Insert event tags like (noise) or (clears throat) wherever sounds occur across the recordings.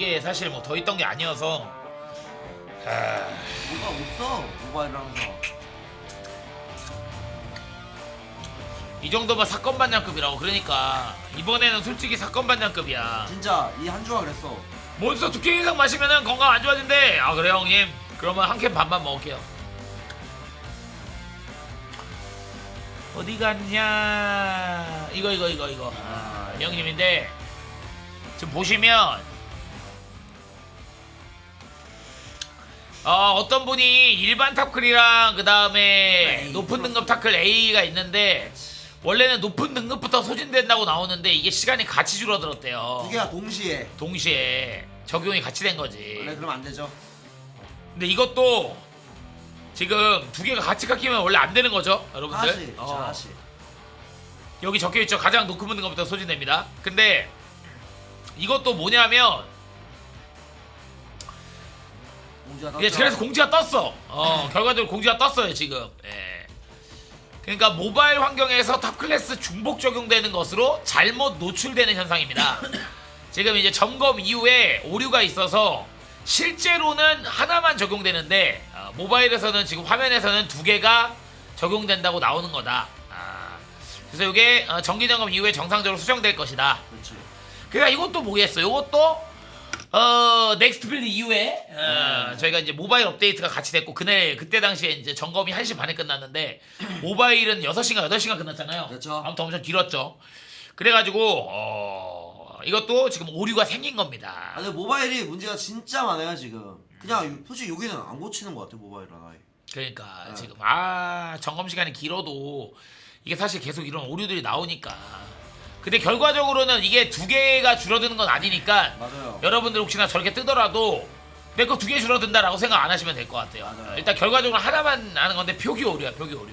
이게 사실 뭐 더 있던 게 아니어서. 아, 뭐가 없어 모바일 항상 이 정도면 사건 반장급이라고 그러니까. 이번에는 솔직히 사건 반장급이야. 진짜 이 한 주가 그랬어. 몬스터 두 캔 이상 마시면은 건강 안 좋아진대. 아 그래요 형님? 그러면 한 캔 반만 먹을게요. 어디 갔냐? 이거 이거 이거 이거. 아, 형님인데 지금 보시면 어, 어떤 분이 일반 타클이랑 그 다음에 높은 등급. 타클 A가 있는데 원래는 높은 등급부터 소진된다고 나오는데 이게 시간이 같이 줄어들었대요. 두 개가 동시에 동시에 적용이 같이 된 거지. 원래 그러면 안 되죠 근데 이것도 지금 두 개가 같이 깎이면 원래 안 되는 거죠, 여러분들? 하나씩 어. 하나씩 여기 적혀 있죠. 가장 높은 등급부터 소진됩니다. 근데 이것도 뭐냐면 공지가 예? 그래서 공지가 떴어. 어, 결과적으로 공지가 떴어요 지금. 예. 그러니까 모바일 환경에서 탑 클래스 중복 적용되는 것으로 잘못 노출되는 현상입니다. (coughs) 지금 이제 점검 이후에 오류가 있어서 실제로는 하나만 적용되는데 어, 모바일에서는 지금 화면에서는 두 개가 적용된다고 나오는 거다. 아, 그래서 이게 어, 정기 점검 이후에 정상적으로 수정될 것이다. 그렇지 그러니까 이것도 뭐겠어? 이것도 어 넥스트 빌드 이후에 어, 저희가 이제 모바일 업데이트가 같이 됐고 그날 그때 당시에 이제 점검이 1시 반에 끝났는데 (clears throat) 모바일은 6시간 8시간 끝났잖아요. 그렇죠. 아무튼 엄청 길었죠. 그래가지고 어 이것도 지금 오류가 생긴 겁니다. 아 근데 모바일이 문제가 진짜 많아요 지금 그냥 요- 솔직히 여기는 안 고치는 것 같아 모바일은 아예 그러니까 네. 지금 아 점검 시간이 길어도 이게 사실 계속 이런 오류들이 나오니까 근데 결과적으로는 이게 두 개가 줄어드는 건 아니니까 맞아요 여러분들 혹시나 저렇게 뜨더라도 내 거 두 개 줄어든다라고 생각 안 하시면 될 것 같아요. 맞아요. 일단 결과적으로 하나만 하는 건데 표기 오류야, 표기 오류.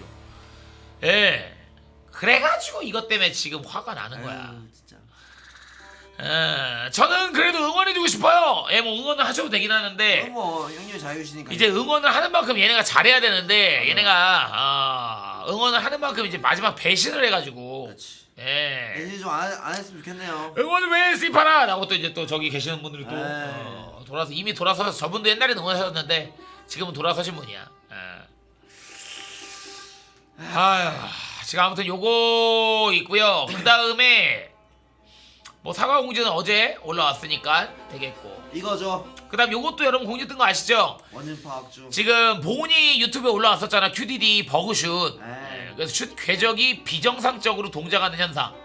예. 그래가지고 이것 때문에 지금 화가 나는 거야. 아유, 진짜 예. 저는 그래도 응원해주고 싶어요. 예, 뭐 응원을 하셔도 되긴 하는데 뭐 형님 자유시니까 이제 응원을 하는 만큼 얘네가 잘해야 되는데 얘네가 아, 응원을 하는 만큼 이제 마지막 배신을 해가지고 그렇지 예. 대신 좀안 안 했으면 좋겠네요 응원을 왜 스입하라! 라고 또 이제 또 저기 계시는 분들이 또 에이. 어, 돌아서 이미 돌아서서 저분도 옛날에 응원하셨는데 지금은 돌아서신 분이야. 예. 아휴, 지금 아무튼 요거 있고요. 그 다음에 뭐 사과 공지는 어제 올라왔으니까 되겠고. 이거죠. 그다음 요것도 여러분 공지 뜬 거 아시죠? 원인 파악 중. 지금 보은이 유튜브에 올라왔었잖아. QDD 버그슛. 네. 예, 그래서 슛 궤적이 비정상적으로 동작하는 현상.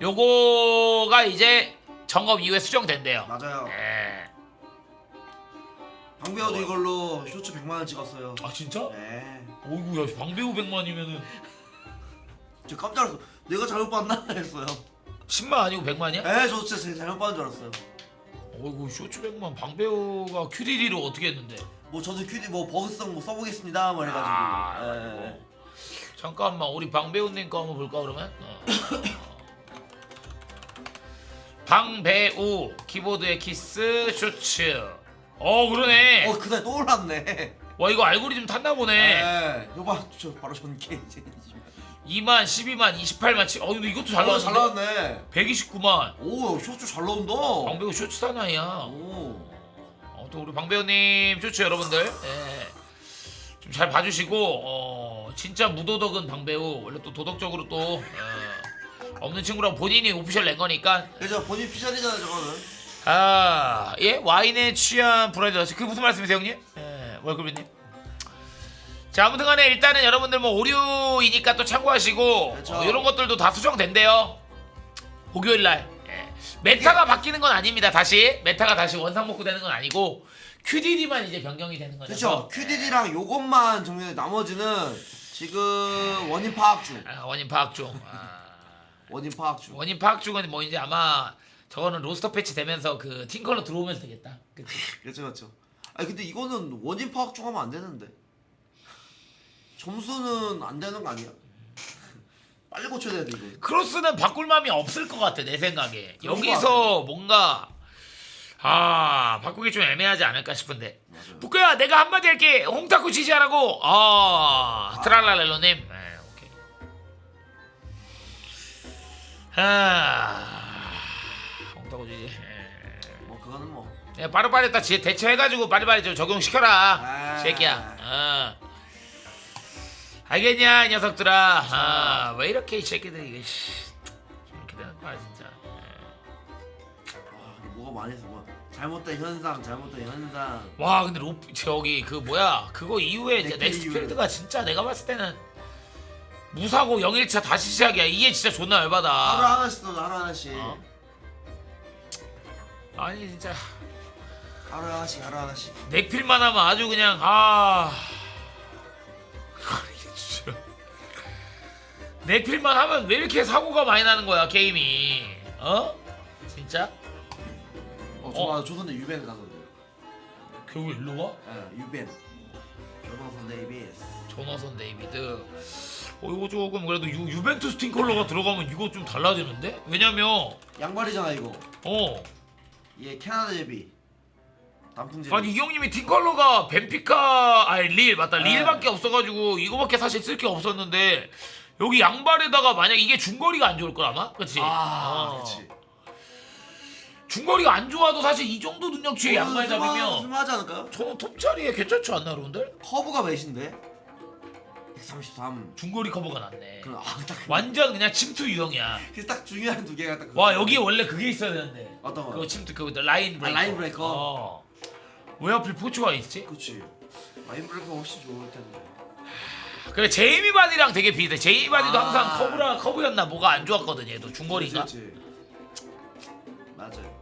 요거가 이제 점검 이후에 수정된대요. 맞아요. 예. 방배우도 이걸로 쇼츠 100만 원 찍었어요. 아 진짜? 네. 어이구 야 방배우 100만이면은. 저 깜짝 놀랐어. 내가 잘못 봤나? (laughs) 했어요 10만 아니고 100만이야? 에저 진짜 제가 잘못 봤는 줄 알았어요 어이구 쇼츠 100만 방배우가 QDD를 어떻게 했는데 뭐 저도 큐디 뭐 버그성 뭐 써보겠습니다 뭐 해가지고 아, 예. 잠깐만 우리 방배우님 거 한번 볼까 그러면? 어. (coughs) 방배우 키보드의 키스 쇼츠 어 그러네 어 그날 또 올랐네 와 이거 알고리즘 탔나 보네 예. 이거 봐저 바로 전개 이제 2만 12만 28만 7 어, 근데 이것도 잘 어, 잘 나왔는데 나왔네 129만 오 쇼츠 잘 나온다 방배우 쇼츠 사나이야 오 어, 또 우리 방배우님 쇼츠 여러분들 예. 좀 잘 봐주시고 어, 진짜 무도덕은 방배우 원래 또 도덕적으로 또 어, 없는 친구랑 본인이 오피셜 낸 거니까 그죠 본인 피셜이잖아 저거는 아, 예? 와인에 취한 브라이드 러시. 그게 무슨 말씀이세요, 형님? 예, 월급이님. 자, 아무튼 간에 일단은 여러분들 뭐 오류이니까 또 참고하시고, 그렇죠. 어, 이런 것들도 다 수정된대요. 목요일 날. 예. 메타가 바뀌는 건 아닙니다, 다시. 메타가 다시 원상복구 되는 건 아니고, QDD만 이제 변경이 되는 거죠. 그쵸 큐디디랑 요것만 정리해 나머지는 지금 원인 파악 중 아, 원인 파악 중. 아, 원인 파악 중 원인 파악 중은 뭐 이제 아마 저거는 로스터 패치 되면서 그 팀컬러 들어오면서 되겠다. 그치? 그렇죠 그렇죠 아니 근데 이거는 원인 파악 중 하면 안 되는데 점수는 안 되는 거 아니야? 빨리 고쳐야 되는데 이거 크로스는 바꿀 마음이 없을 것 같아 내 생각에 그런 여기서 뭔가 아 바꾸기 좀 애매하지 않을까 싶은데 맞아요. 북구야 내가 한마디 할게 홍타쿠 지지하라고 아 트랄랄렐로님 네, 오케이 아 홍타쿠 지지 예. 뭐 그거는 뭐 야, 빠르빠르 딱 지- 대처해가지고 빨리빨리 좀 적용시켜라 아. 새끼야 어. 알겠냐 이 녀석들아? 아, 왜 이렇게 이 새끼들이 이게 씨, 이렇게 되는 거야 진짜 와 뭐가 많이 있어 뭐 잘못된 현상 잘못된 현상. 와 근데 로 저기 그 뭐야? 그거 이후에 이제 넥트 넥스트 이후에. 필드가 진짜 내가 봤을 때는 무사고 0일차 다시 시작이야. 이게 진짜 존나 하루 열받아. 하나씩 또 하루 하나씩. 어? 아니 진짜. 하루 하나씩 하루 하나씩. 넥필만 하면 아주 그냥 아 넥필만 하면 왜 이렇게 사고가 많이 나는 거야 게임이? 어? 진짜? 어 좋아 조선대 유벤 가던데 결국 일로 와? 예 유벤. 조선선 데이비스 조나선 데이비드 어 이거 조금 그래도 유, 유벤투스 팀 컬러가 들어가면 이거 좀 달라지는데? 왜냐면 양말이잖아 이거. 어. 얘 캐나다 제비. 단풍 제비. 아니 이 형님이 팀 컬러가 벤피카 아니 릴 맞다. 네. 릴밖에 없어가지고 이거밖에 사실 쓸 게 없었는데 여기 양발에다가 만약 이게 중거리가 안 좋을 걸 아마 그치 아 어. 그치 중거리가 안 좋아도 사실 이 정도 능력치의 양말 잡으면 쓸만하지 않을까요? 저는 톱자리에 괜찮지 않나 여러분들? 커브가 몇인데? 133 중거리 커버가 낫네 그럼 아딱 완전 그냥 침투 유형이야 딱 중요한 두 개가 딱와 그거. 여기 원래 그게 있어야 되는데 어떤 거? 그거 침투 그 라인 브레이커 라인 브레이커? 어. 왜 하필 포츠가 있지? 그치 라인 브레이커 훨씬 좋을 텐데 그래 제이미 바디랑 되게 비슷해. 제이미 바디도 아. 항상 커브라 커브였나? 뭐가 안 좋았거든 얘도 중거리가. 맞아요.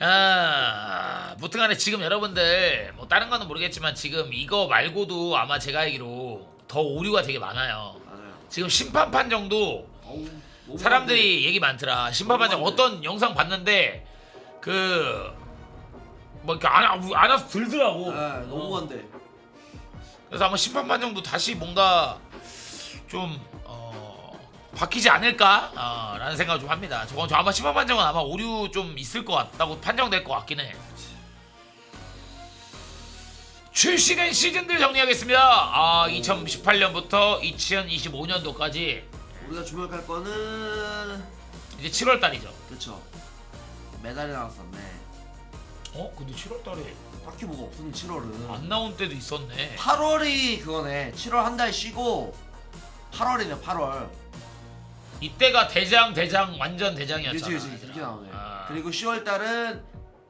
아 무튼간에 지금 여러분들 뭐 다른 거는 모르겠지만 지금 이거 말고도 아마 제가 알기로 더 오류가 되게 많아요. 맞아요. 지금 심판 판정도 어우, 너무 사람들이 얘기 많더라. 심판 판정 어떤 영상 봤는데 그 뭐 이렇게 안, 안 와서 들더라고. 많대. 네, 너무 어. 한데 그래서 아마 심판 판정도 다시 뭔가 좀 어, 바뀌지 않을까 어, 라는 생각을 좀 합니다. 저건 저 아마 심판 판정은 아마 오류 좀 있을 것 같다고 판정될 것 같긴 해. 출시된 시즌들 정리하겠습니다. 아, 2018년부터 2025년도까지 우리가 주목할 거는 이제 7월 달이죠. 그쵸 메달이 나왔었네 어? 근데 7월 달에 딱히 뭐가 없었는 7월은 안 나온 때도 있었네. 8월이 그거네 7월 한 달 쉬고 8월이네 8월 이때가 대장 대장 완전 대장이었잖아. 그치 그치 얘들아. 그렇게 나오네 아. 그리고 10월 달은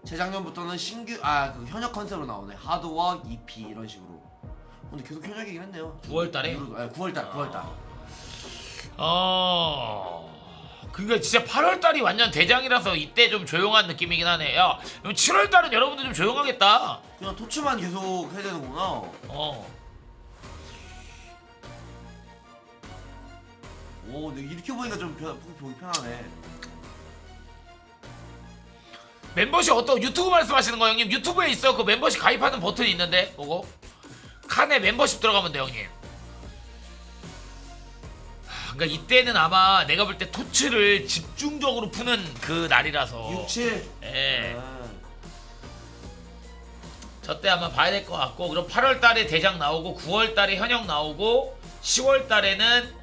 재작년부터는 신규 아 그 현역 컨셉으로 나오네 하드워크 EP 이런 식으로 근데 계속 현역이긴 했네요 9월 달에? 아, 9월 달 9월 달 어. 그게 진짜 8월 달이 완전 대장이라서 이때 좀 조용한 느낌이긴 하네. 야, 그럼 7월 달은 여러분들 좀 조용하겠다. 그냥 토츠만 계속 해야 되는구나 어. 오 근데 이렇게 보니까 좀 편, 보기 편하네 멤버십 어떤 유튜브 말씀하시는 거 형님? 유튜브에 있어. 그 멤버십 가입하는 버튼이 있는데. 그거. 칸에 멤버십 들어가면 돼, 형님. 하, 그러니까 이때는 아마 내가 볼 때 토츠를 집중적으로 푸는 그 날이라서. 6, 7 예. 아, 저때 아마 봐야 될 것 같고 그럼 8월 달에 대장 나오고 9월 달에 현역 나오고 10월 달에는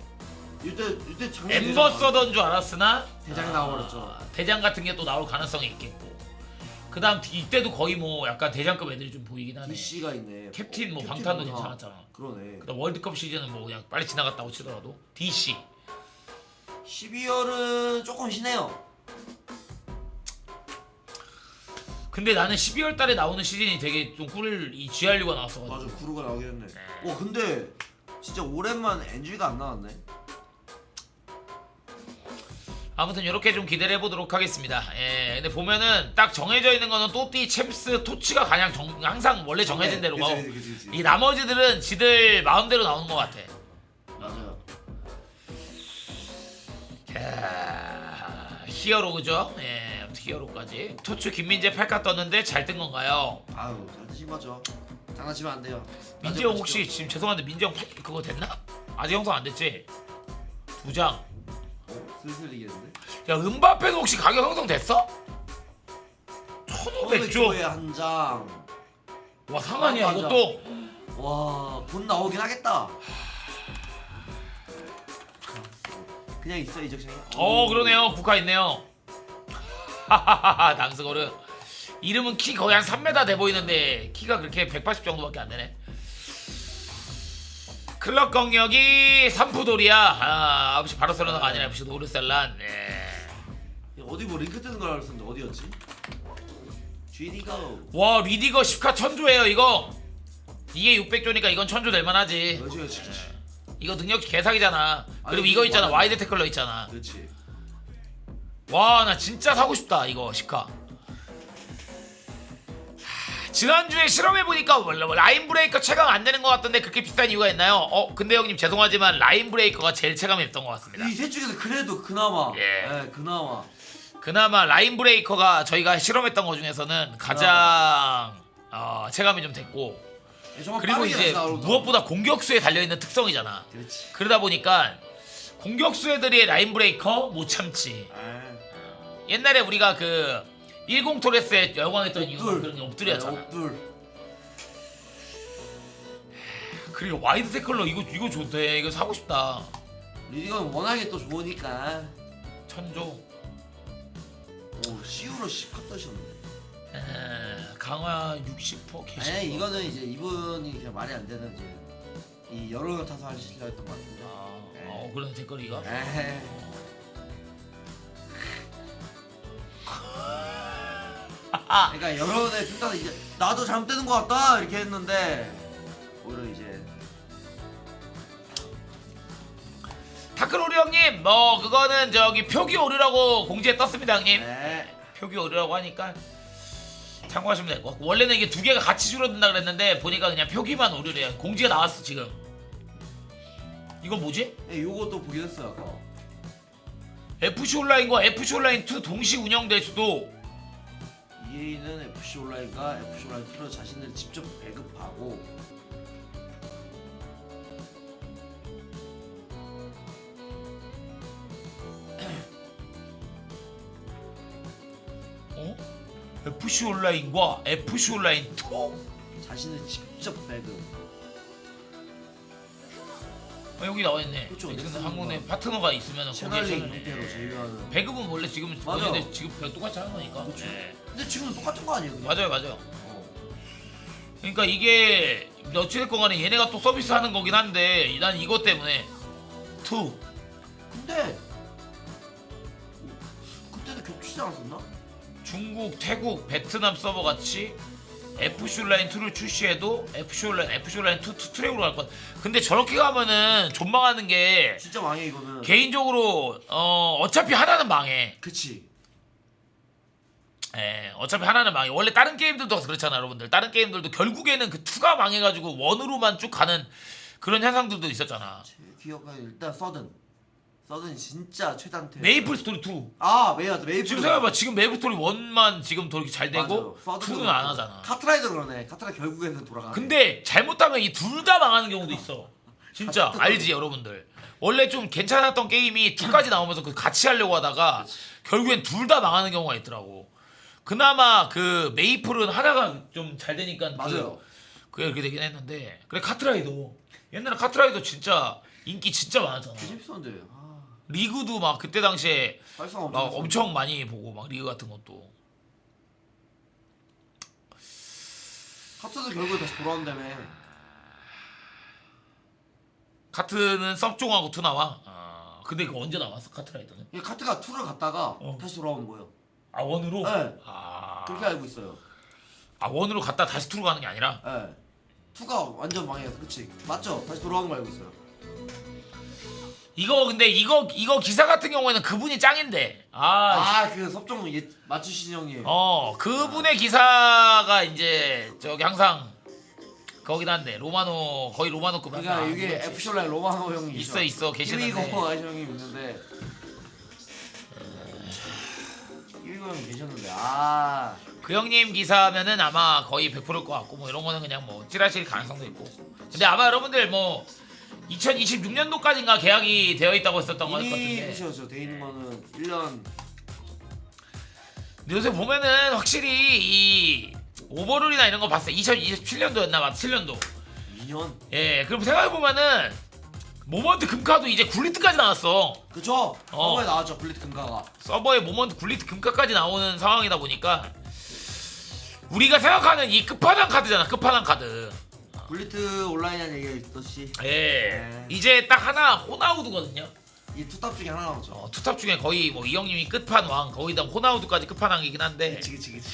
이때 이때 작년 엠버 대장 써던 줄 알았으나? 대장이 아, 나와버렸죠. 대장 같은 게 또 나올 가능성이 있겠고 그 다음 이때도 거의 뭐 약간 대장급 애들이 좀 보이긴 하네. DC가 있네. 캡틴 뭐 방탄도 문화. 괜찮았잖아. 그러네. 그 다음 월드컵 시즌은 뭐 그냥 빨리 지나갔다고 치더라도. DC 12월은 조금 쉬네요. 근데 나는 12월 달에 나오는 시즌이 되게 좀 꿀을 이 GRU가 나왔어가지고. 맞아 구루가 나오긴 했네. 와 근데 진짜 오랜만 NG가 안 나왔네 아무튼 이렇게 좀 기대를 해보도록 하겠습니다. 예, 근데 보면은 딱 정해져 있는 거는 또띠, 챔스, 토치가 가장 정, 항상 원래 정해진 대로 가고 그치, 그치, 그치, 그치. 이 나머지들은 지들 마음대로 나오는 것 같아. 맞아요 야, 히어로 그죠? 예, 아무튼 히어로까지. 토츠 김민재 팔카 떴는데 잘 뜬 건가요? 아유 잘 드신 거죠 장난치면 안 돼요 민재 형 혹시 지금 죄송한데 민재 형 팔, 그거 됐나? 아직 형성 안 됐지? 두 장. 슬슬 이겠는데 야, 은바페도 혹시 가격 형성 됐어? 1500조. 1500조에 한 장 와, 상한이야, 아, 맞아. 이것도. 와돈 나오긴 하겠다 그냥 있어 이적션이 어 그러네요 국화 있네요 하하하하 (laughs) 낭스거르 이름은 키 거의 한 3m 돼 보이는데 키가 그렇게 180 정도밖에 안 되네. 클럽 경력이 삼푸돌이야. 아, 아버지 바르셀로나가 아니라 FC 노르셀란. 예. 어디 뭐 링크 뜨는 걸 알았었는데 어디였지? GD가 와 리디거 10카 천조예요 이거. 이게 600조니까 이건 천조 될 만하지. 그렇지 그렇지 이거 능력치 개사기잖아. 그리고 아니, 이거 있잖아. 와이드 태클러 있잖아. 그렇지 와 나 진짜 사고 싶다 이거 10카. 지난주에 실험해보니까 뭐 라인 브레이커 체감 안 되는 것 같던데 그렇게 비싼 이유가 있나요? 어 근데 형님 죄송하지만 라인 브레이커가 제일 체감했던 것 같습니다. 이 셋 중에서 그래도 그나마 예. 예 그나마 그나마 라인 브레이커가 저희가 실험했던 것 중에서는 가장 어, 체감이 좀 됐고 예, 정말 그리고 빠르게 이제 나오더라고. 무엇보다 공격수에 달려있는 특성이잖아. 그렇지 그러다 보니까 공격수 애들이 라인 브레이커 못 참지. 예. 옛날에 우리가 그 10 토레스에 열광했던 이유가 옵둘. 그런 게 엎드렸잖아. 네, 옵둘 그리고 와이드 태클러 이거 이거 좋대. 이거 사고 싶다. 리디건 워낙에 또 좋으니까 천조. 오 시우로 10컷 떠셨네 에, 강화 60% 캐시. 아니 이거는 이제 이분이 그냥 말이 안 되는 이제 이 여론을 타서 하시려 했던 것 같은데 아, 네. 어, 그런 댓글이가. 에헤 그러니까 여론에 일단 이제 나도 잘못되는 것 같다 이렇게 했는데 오히려 이제 타크로리 형님, 뭐 그거는 저기 표기 오류라고 공지에 떴습니다, 형님. 네 표기 오류라고 하니까 참고하시면 될 것 같고 원래는 이게 두 개가 같이 줄어든다 그랬는데 보니까 그냥 표기만 오류래요. 공지가 나왔어 지금. 이건 뭐지? 네, 요것도 보긴 했어요 아까 FC 온라인과 FC 온라인 2 동시 운영될 수도 EA는 FC 온라인과 FC 온라인 2로 자신을 직접 배급하고 어? FC 온라인과 FC 온라인 2? 자신을 직접 배급 어, 여기 나와 있네. 그쵸, 지금 넥슨 한국 내 거. 파트너가 있으면 채널링 형태로 제휴하는 배급은 원래 지금 맞아. 원래 지금 똑같이 하는 거니까. 그쵸. 네. 근데 지금 똑같은 거 아니에요? 그냥? 맞아요, 맞아요. 어. 그러니까 이게 어찌됐건 간에 얘네가 또 서비스 하는 거긴 한데 난 이것 때문에 2 근데 그때도 겹치지 않았었나? 중국, 태국, 베트남 서버 같이 FC 온라인 2를 출시해도 FC 온라인 FC 온라인 2, 2 트랙으로 갈 것. 근데 저렇게 가면은 존망하는 게 진짜 망해 이거는 개인적으로 어 어차피 하나는 망해. 그치 예, 어차피 하나는 망해. 원래 다른 게임들도 그렇잖아, 여러분들. 다른 게임들도 결국에는 그 2가 망해가지고 원으로만 쭉 가는 그런 현상들도 있었잖아. 제 기억에 일단 서든 서든 진짜 최단태 메이플 스토리 2. 아 메이플 메이플 지금 생각해봐, 지금 메이플 스토리 1만 지금 더 이렇게 잘 되고 맞아요. 서든도 2는 안. 하잖아. 카트라이더 그러네 카트라이더 결국에는 돌아가 근데 잘못하면 이 둘 다 망하는 경우도 있어. 진짜 아, 알지 여러분들. 원래 좀 괜찮았던 게임이 2까지 나오면서 그 같이 하려고 하다가 결국엔 둘 다 망하는 경우가 있더라고. 그나마 그 메이플은 하나가 좀 잘 되니까 그- 맞아요. 그게 그렇게 되긴 했는데. 그래 카트라이더. 옛날에 카트라이더 진짜 인기 진짜 많았잖아. 그 재밌었는데 아. 리그도 막 그때 당시에 활성 막 엄청 엄청 많이 보고 막 리그 같은 것도. 카트도 결국에 다시 돌아온다며. 카트는 섭종하고 투 나와. 아, 근데 그거 언제 나왔어 카트라이더는? 이 카트가 2를 갔다가 어. 다시 돌아오는 거예요 아 원으로? 네. 아, 그렇게 알고 있어요 아 원으로 갔다 다시 투로 가는 게 아니라 예. 투가 완전 망해서 그치 맞죠? 다시 돌아오는 거 알고 있어요 이거 근데 이거 이거 기사 같은 경우에는 그분이 짱인데 아, 아 그 섭종 예, 맞추신 형님 어 그분의 기사가 이제 저기 항상 거긴 한데 로마노 거의 로마노급 그러니까. 이게 FC 온라인 로마노 형이 있어, 있어, 계시는데. 아시 형님 있는데 이위고 형 계셨는데 아. 그 형님 기사면은 아마 거의 100%일 것 같고 뭐 이런 거는 그냥 뭐 찌라실 가능성도 있고. 근데 아마 여러분들 뭐 2026년도까지인가 계약이 되어 있다고 했었던 것 이미 같은데 있는 거는 1년. 근데 요새 보면은 확실히 이 오버롤이나 이런 거 봤어요. 2027년도였나 맞 7년도. 2년? 예 그럼 생각해보면은 모먼트 금카도 이제 굴리트까지 나왔어 그쵸? 어. 서버에 나왔죠 블리트 금가가 서버에 모먼트 굴리트 금카까지 나오는 상황이다 보니까 우리가 생각하는 이 끝판왕 카드잖아 끝판왕 카드 블리트 온라인이라는 얘기가 있듯이 예 네. 이제 딱 하나 호나우드거든요 이 투탑 중에 하나 남았죠. 어, 투탑 중에 거의 뭐 이 형님이 끝판왕 거기다 호나우드까지 끝판왕이긴 한데 그치 그치 그치.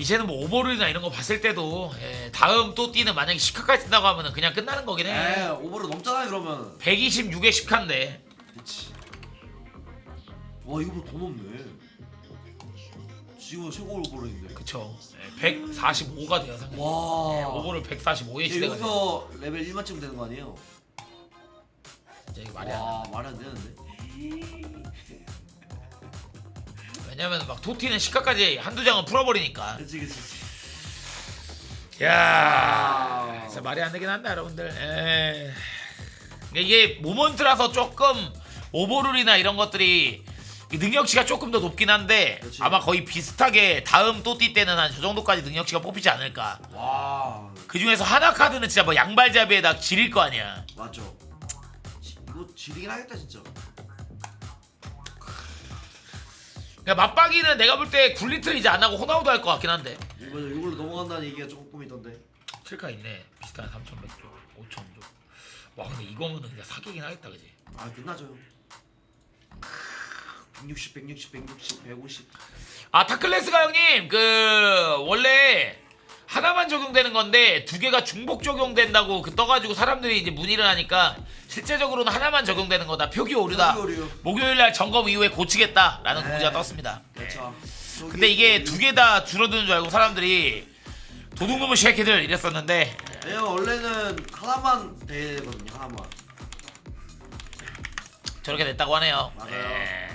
이제는 뭐 오버롤이나 이런 거 봤을 때도 예, 다음 또 뛰는 만약에 10카까지 뛴다고 하면은 그냥 끝나는 거긴 해에 오버로 넘잖아 그러면. 126에 10카인데 그치. 와 이거보다 더 높네. 지금 최고 오버로인데. 그쵸 예, 145가 돼요 상대 와. 오버롤 145에 얘 시대가 여기서 레벨 1만 찍으면 되는 거 아니에요? 이게 말이 안 돼. 와 말이 안 되는데. 왜냐면 막 토티는 10카까지 한두 장은 풀어버리니까 그치 그치. 야 진짜 말이 안 되긴 한다 여러분들 에이. 이게 모먼트라서 조금 오버룰이나 이런 것들이 이 능력치가 조금 더 높긴 한데 그치. 아마 거의 비슷하게 다음 또띠 때는 한 저 정도까지 능력치가 뽑히지 않을까 와 그 중에서 하나 카드는 진짜 뭐 양발잡이에다 지릴 거 아니야 맞죠. 지- 이거 지리긴 하겠다 진짜. 그러니까 맞박이는 내가 볼 때 굴리트를 이제 안 하고 호나우드 할것 같긴 한데 이거 이걸로 넘어간다는 얘기가 조금 있던데. 칠카 있네 비슷한 3,100조 5,000조 와 근데 이거는 그냥 사기긴 하겠다 그지 아 끝나죠. 160, 160, 160, 150. 아 타클래스가 형님 그 원래 하나만 적용되는 건데 두 개가 중복 적용된다고 그 떠가지고 사람들이 이제 문의를 하니까 실제적으로는 하나만 적용되는 거다 표기 오류다 표기 오류. 목요일 날 점검 이후에 고치겠다라는 네. 공지가 떴습니다 그렇죠. 근데 이게 두 개 다 줄어드는 줄 알고 사람들이 도둑놈의 쉐이키들 이랬었는데 왜냐면 원래는 하나만 되거든요. 하나만. 저렇게 됐다고 하네요 맞아요. 예.